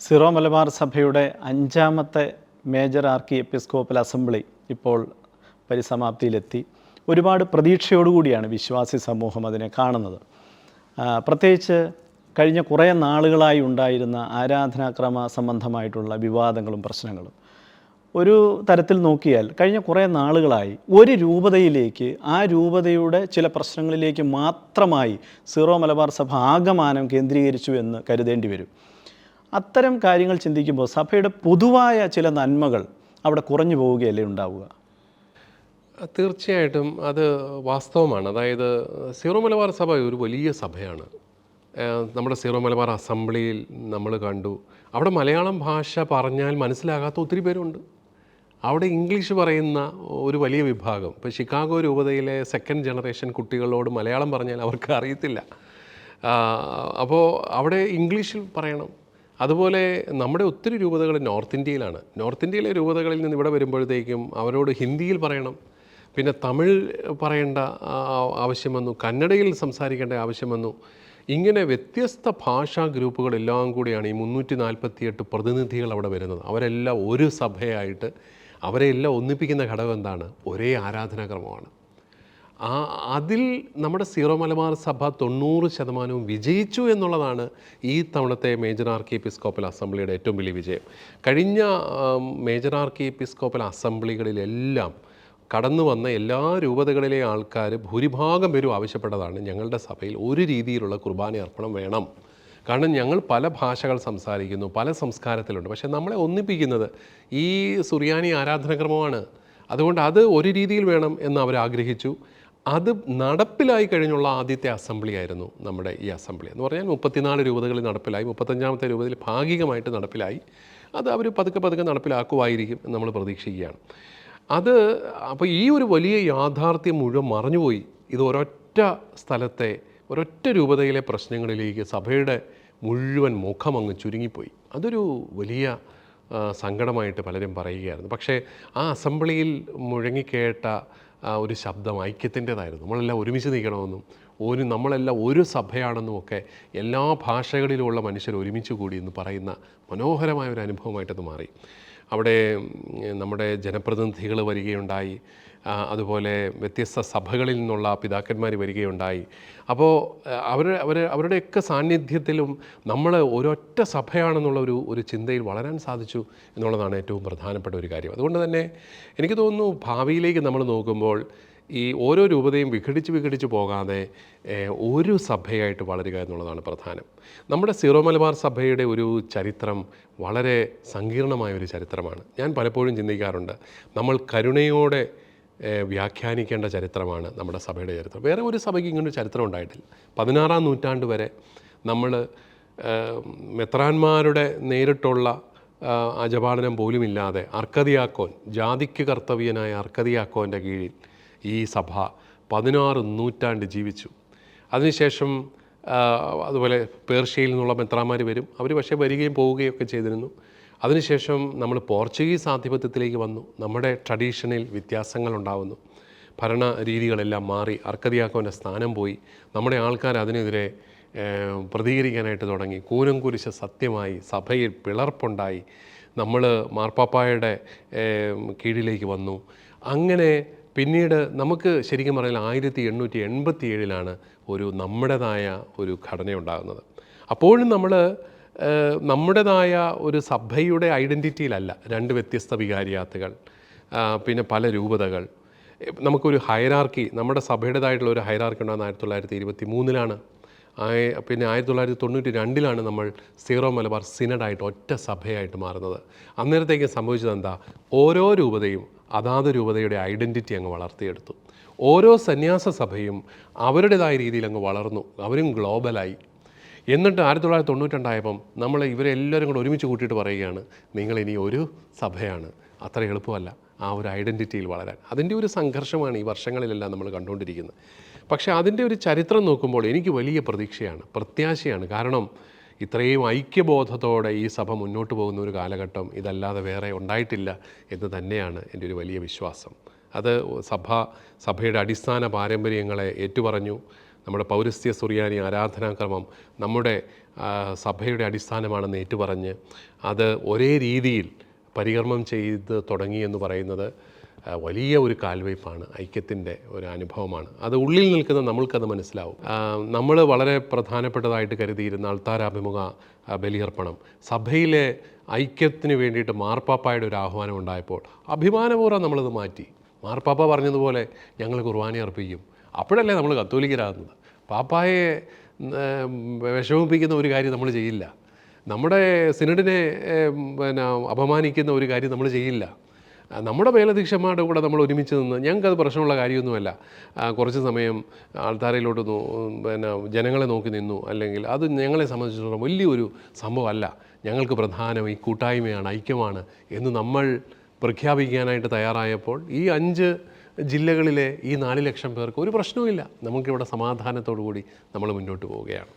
Syro Malabar സഭയുടെ അഞ്ചാമത്തെ major ആർക്കി episcopal assembly ഇപ്പോൾ പരിസമാപ്തിയിലെത്തി. ഒരുപാട് പ്രതീക്ഷയോടുകൂടിയാണ് വിശ്വാസി സമൂഹം അതിനെ കാണുന്നത്. പ്രത്യേകിച്ച് കഴിഞ്ഞ കുറേ നാളുകളായി ഉണ്ടായിരുന്ന ആരാധനാക്രമ സംബന്ധമായിട്ടുള്ള വിവാദങ്ങളും പ്രശ്നങ്ങളും. ഒരു തരത്തിൽ നോക്കിയാൽ കഴിഞ്ഞ കുറേ നാളുകളായി ഒരു രൂപതയിലേക്ക് ആ രൂപതയുടെ ചില പ്രശ്നങ്ങളിലേക്ക് മാത്രമായി സിറോ മലബാർ സഭ ആകമാനം കേന്ദ്രീകരിച്ചു എന്ന് കരുതേണ്ടി വരും. അത്തരം കാര്യങ്ങൾ ചിന്തിക്കുമ്പോൾ സഭയുടെ പൊതുവായ ചില നന്മകൾ അവിടെ കുറഞ്ഞു പോവുകയല്ലേ ഉണ്ടാവുക? തീർച്ചയായിട്ടും അത് വാസ്തവമാണ്. അതായത് സീറോ മലബാർ സഭ ഒരു വലിയ സഭയാണ്. നമ്മുടെ സീറോ മലബാർ അസംബ്ലിയിൽ നമ്മൾ കണ്ടു. അവിടെ മലയാളം ഭാഷ പറഞ്ഞാൽ മനസ്സിലാകാത്ത ഒത്തിരി പേരുണ്ട്. അവിടെ ഇംഗ്ലീഷ് പറയുന്ന ഒരു വലിയ വിഭാഗം. ഇപ്പോൾ ഷിക്കാഗോ രൂപതയിലെ സെക്കൻഡ് ജനറേഷൻ കുട്ടികളോട് മലയാളം പറഞ്ഞാൽ അവർക്ക് അറിയത്തില്ല. അപ്പോൾ അവിടെ ഇംഗ്ലീഷിൽ പറയണം. അതുപോലെ നമ്മുടെ ഒത്തിരി രൂപതകൾ നോർത്ത് ഇന്ത്യയിലാണ്. നോർത്ത് ഇന്ത്യയിലെ രൂപതകളിൽ നിന്ന് ഇവിടെ വരുമ്പോഴത്തേക്കും അവരോട് ഹിന്ദിയിൽ പറയണം. പിന്നെ തമിഴ് പറയേണ്ട ആവശ്യം വന്നു. കന്നഡയിൽ സംസാരിക്കേണ്ട ആവശ്യം വന്നു. ഇങ്ങനെ വ്യത്യസ്ത ഭാഷാ ഗ്രൂപ്പുകളെല്ലാം കൂടിയാണ് ഈ മുന്നൂറ്റി നാൽപ്പത്തിയെട്ട് പ്രതിനിധികൾ അവിടെ വരുന്നത്. അവരെല്ലാം ഒരു സഭയായിട്ട് അവരെല്ലാം ഒന്നിപ്പിക്കുന്ന ഘടകം എന്താണ്? ഒരേ ആരാധനാക്രമമാണ് ആ അതിൽ നമ്മുടെ സീറോ മലബാർ സഭ തൊണ്ണൂറ് ശതമാനവും വിജയിച്ചു എന്നുള്ളതാണ് ഈ തവണത്തെ മേജർ ആർക്കി എപ്പിസ്കോപ്പൽ അസംബ്ലിയുടെ ഏറ്റവും വലിയ വിജയം. കഴിഞ്ഞ മേജർ ആർക്കി എപ്പിസ്കോപ്പൽ അസംബ്ലികളിലെല്ലാം കടന്നു വന്ന എല്ലാ രൂപതകളിലെ ആൾക്കാർ ഭൂരിഭാഗം പേരും ആവശ്യപ്പെട്ടതാണ് ഞങ്ങളുടെ സഭയിൽ ഒരു രീതിയിലുള്ള കുർബാന അർപ്പണം വേണം. കാരണം ഞങ്ങൾ പല ഭാഷകൾ സംസാരിക്കുന്നു പല സംസ്കാരത്തിലുണ്ട്. പക്ഷേ നമ്മളെ ഒന്നിപ്പിക്കുന്നത് ഈ സുറിയാനി ആരാധനക്രമമാണ് അതുകൊണ്ട് അത് ഒരു രീതിയിൽ വേണം എന്ന് അവർ ആഗ്രഹിച്ചു അത് നടപ്പിലായി കഴിഞ്ഞുള്ള ആദ്യത്തെ അസംബ്ലി ആയിരുന്നു നമ്മുടെ ഈ അസംബ്ലി എന്ന് പറഞ്ഞാൽ മുപ്പത്തിനാല് രൂപതകളിൽ നടപ്പിലായി മുപ്പത്തഞ്ചാമത്തെ രൂപതയിൽ ഭാഗികമായിട്ട് നടപ്പിലായി. അത് അവർ പതുക്കെ പതുക്കെ നടപ്പിലാക്കുമായിരിക്കും നമ്മൾ പ്രതീക്ഷിക്കുകയാണ്. അത് അപ്പോൾ ഈ ഒരു വലിയ യാഥാർത്ഥ്യം മുഴുവൻ മറഞ്ഞുപോയി. ഇത് ഒരൊറ്റ സ്ഥലത്തെ ഒരൊറ്റ രൂപതയിലെ പ്രശ്നങ്ങളിലേക്ക് സഭയുടെ മുഴുവൻ മുഖം അങ്ങ് ചുരുങ്ങിപ്പോയി. അതൊരു വലിയ സങ്കടമായിട്ട് പലരും പറയുകയായിരുന്നു. പക്ഷേ ആ അസംബ്ലിയിൽ മുഴങ്ങിക്കേട്ട ഒരു ശബ്ദം ഐക്യത്തിന്റെതായിരുന്നു. നമ്മളെല്ലാം ഒരുമിച്ച് നിൽക്കണമെന്നും ഒരു നമ്മളെല്ലാം ഒരു സഭയാണെന്നും ഒക്കെ എല്ലാ ഭാഷകളിലുമുള്ള മനുഷ്യർ ഒരുമിച്ച് കൂടി എന്ന് പറയുന്ന മനോഹരമായ ഒരു അനുഭവമായിട്ടത് മാറി. അവിടെ നമ്മുടെ ജനപ്രതിനിധികൾ വരികയുണ്ടായി. അതുപോലെ വ്യത്യസ്ത സഭകളിൽ നിന്നുള്ള പിതാക്കന്മാർ വരികയുണ്ടായി. അപ്പോൾ അവർ അവർ അവരുടെയൊക്കെ സാന്നിധ്യത്തിലും നമ്മൾ ഒരൊറ്റ സഭയാണെന്നുള്ള ഒരു ഒരു ചിന്തയിൽ വളരാൻ സാധിച്ചു എന്നുള്ളതാണ് ഏറ്റവും പ്രധാനപ്പെട്ട ഒരു കാര്യം. അതുകൊണ്ട് തന്നെ എനിക്ക് തോന്നുന്നു ഭാവിയിലേക്ക് നമ്മൾ നോക്കുമ്പോൾ ഈ ഓരോ രൂപതയും വിഘടിച്ച് വിഘടിച്ച് പോകാതെ ഒരു സഭയായിട്ട് വളരുക എന്നുള്ളതാണ് പ്രധാനം. നമ്മുടെ സീറോ മലബാർ സഭയുടെ ഒരു ചരിത്രം വളരെ സങ്കീർണമായ ഒരു ചരിത്രമാണ്. ഞാൻ പലപ്പോഴും ചിന്തിക്കാറുണ്ട് നമ്മൾ കരുണയോടെ വ്യാഖ്യാനിക്കേണ്ട ചരിത്രമാണ് നമ്മുടെ സഭയുടെ ചരിത്രം. വേറെ ഒരു സഭയ്ക്ക് ഇങ്ങനൊരു ചരിത്രം ഉണ്ടായിട്ടില്ല. പതിനാറാം നൂറ്റാണ്ട് വരെ നമ്മൾ മെത്രാന്മാരുടെ നേരിട്ടുള്ള അജപാലനം പോലുമില്ലാതെ അർക്കതിയാക്കോൻ ജാതിക്ക് കർത്തവ്യനായ അർക്കതിയാക്കോന്റെ കീഴിൽ ഈ സഭ പതിനാറ് നൂറ്റാണ്ട് ജീവിച്ചു. അതിനുശേഷം അതുപോലെ പേർഷ്യയിൽ നിന്നുള്ള മെത്രാമാർ വരും. അവർ പക്ഷേ വരികയും പോവുകയും ഒക്കെ ചെയ്തിരുന്നു. അതിനുശേഷം നമ്മൾ പോർച്ചുഗീസ് ആധിപത്യത്തിലേക്ക് വന്നു. നമ്മുടെ ട്രഡീഷനിൽ വ്യത്യാസങ്ങൾ ഉണ്ടാകുന്നു ഭരണ രീതികളെല്ലാം മാറി അർക്കതിയാക്കോന്റെ സ്ഥാനം പോയി. നമ്മുടെ ആൾക്കാർ അതിനെതിരെ പ്രതികരിക്കാനായിട്ട് തുടങ്ങി. കൂനം കുരിശ സത്യമായി സഭയിൽ പിളർപ്പുണ്ടായി. നമ്മൾ മാർപ്പാപ്പായുടെ കീഴിലേക്ക് വന്നു. അങ്ങനെ പിന്നീട് നമുക്ക് ശരിക്കും പറഞ്ഞാൽ ആയിരത്തി എണ്ണൂറ്റി എൺപത്തി ഏഴിലാണ് ഒരു നമ്മുടേതായ ഒരു ഘടന ഉണ്ടാകുന്നത് അപ്പോഴും നമ്മൾ നമ്മുടേതായ ഒരു സഭയുടെ ഐഡന്റിറ്റിയിലല്ല. രണ്ട് വ്യത്യസ്ത വികാരിയാത്തുകൾ പിന്നെ പല രൂപതകൾ. നമുക്കൊരു ഹൈറാർക്കി നമ്മുടെ സഭയുടേതായിട്ടുള്ള ഒരു ഹൈറാർക്കി ഉണ്ടാകുന്ന ആയിരത്തി തൊള്ളായിരത്തി ഇരുപത്തി മൂന്നിലാണ് പിന്നെ ആയിരത്തി തൊള്ളായിരത്തി തൊണ്ണൂറ്റി രണ്ടിലാണ് നമ്മൾ സീറോ മലബാർ സിനഡായിട്ട് ഒറ്റ സഭയായിട്ട് മാറുന്നത്. അന്നേരത്തേക്ക് സംഭവിച്ചത് എന്താ ഓരോ രൂപതയും അതാത് രൂപതയുടെ ഐഡന്റിറ്റി അങ്ങ് വളർത്തിയെടുത്തു. ഓരോ സന്യാസ സഭയും അവരുടേതായ രീതിയിൽ അങ്ങ് വളർന്നു. അവരും ഗ്ലോബലായി. എന്നിട്ട് ആയിരത്തി തൊള്ളായിരത്തി തൊണ്ണൂറ്റുണ്ടായപ്പം നമ്മൾ ഇവരെല്ലാവരും കൂടെ ഒരുമിച്ച് കൂട്ടിയിട്ട് പറയുകയാണ് നിങ്ങൾ ഇനി ഒരു സഭയാണ്. അത്ര എളുപ്പമല്ല. ആ ഒരു ഐഡന്റിറ്റിയിൽ വളരാൻ. അതിന്റെ ഒരു സംഘർഷമാണ് ഈ വർഷങ്ങളിലെല്ലാം നമ്മൾ കണ്ടുകൊണ്ടിരിക്കുന്നത്. പക്ഷേ അതിന്റെ ഒരു ചരിത്രം നോക്കുമ്പോൾ എനിക്ക് വലിയ പ്രതീക്ഷയാണ് പ്രത്യാശയാണ്. കാരണം ഇത്രയും ഐക്യബോധത്തോടെ ഈ സഭ മുന്നോട്ട് പോകുന്ന ഒരു കാലഘട്ടം ഇതല്ലാതെ വേറെ ഉണ്ടായിട്ടില്ല എന്ന് തന്നെയാണ് എന്റെ ഒരു വലിയ വിശ്വാസം. അത് സഭ സഭയുടെ അടിസ്ഥാന പാരമ്പര്യങ്ങളെ ഏറ്റുപറഞ്ഞു. നമ്മുടെ പൗരസ്ത്യ സുറിയാനി ആരാധനാക്രമം നമ്മുടെ സഭയുടെ അടിസ്ഥാനമാണെന്ന് ഏറ്റുപറഞ്ഞ് അത് ഒരേ രീതിയിൽ പരികർമ്മം ചെയ്ത് തുടങ്ങി എന്ന് പറയുന്നത് വലിയ ഒരു കാൽവയ്പ്പാണ് ഐക്യത്തിന്റെ ഒരു അനുഭവമാണ്. അത് ഉള്ളിൽ നിൽക്കുന്ന നമ്മൾക്കത് മനസ്സിലാവും. നമ്മൾ വളരെ പ്രധാനപ്പെട്ടതായിട്ട് കരുതിയിരുന്ന അൾത്താരാഭിമുഖ ആ, ബലിയർപ്പണം. സഭയിലെ ഐക്യത്തിന് വേണ്ടിയിട്ട് മാർപ്പാപ്പായുടെ ഒരു ആഹ്വാനം ഉണ്ടായപ്പോൾ അഭിമാനപൂർവം നമ്മളത് മാറ്റി. മാർപ്പാപ്പ പറഞ്ഞതുപോലെ ഞങ്ങൾ കുർബാന അർപ്പിക്കും. അപ്പോഴല്ലേ നമ്മൾ കത്തോലിക്കരാകുന്നത്. പാപ്പായെ വിഷമിപ്പിക്കുന്ന ഒരു കാര്യം നമ്മൾ ചെയ്യില്ല. നമ്മുടെ സിനഡിനെ പിന്നെ അപമാനിക്കുന്ന ഒരു കാര്യം നമ്മൾ ചെയ്യില്ല. നമ്മുടെ മേലധ്യക്ഷന്മാരുടെ കൂടെ നമ്മൾ ഒരുമിച്ച് നിന്ന് ഞങ്ങൾക്കത് പ്രശ്നമുള്ള കാര്യമൊന്നുമല്ല. കുറച്ച് സമയം ആൾത്താരയിലോട്ട് പിന്നെ ജനങ്ങളെ നോക്കി നിന്നു. അല്ലെങ്കിൽ അത് ഞങ്ങളെ സംബന്ധിച്ചിടത്തോളം വലിയൊരു സംഭവമല്ല. ഞങ്ങൾക്ക് പ്രധാനം ഈ കൂട്ടായ്മയാണ് ഐക്യമാണ് എന്ന് നമ്മൾ പ്രഖ്യാപിക്കാനായിട്ട് തയ്യാറായപ്പോൾ ഈ അഞ്ച് ജില്ലകളിലെ ഈ നാല് ലക്ഷം പേർക്ക് ഒരു പ്രശ്നവുമില്ല. നമുക്കിവിടെ സമാധാനത്തോടു കൂടി നമ്മൾ മുന്നോട്ട് പോവുകയാണ്.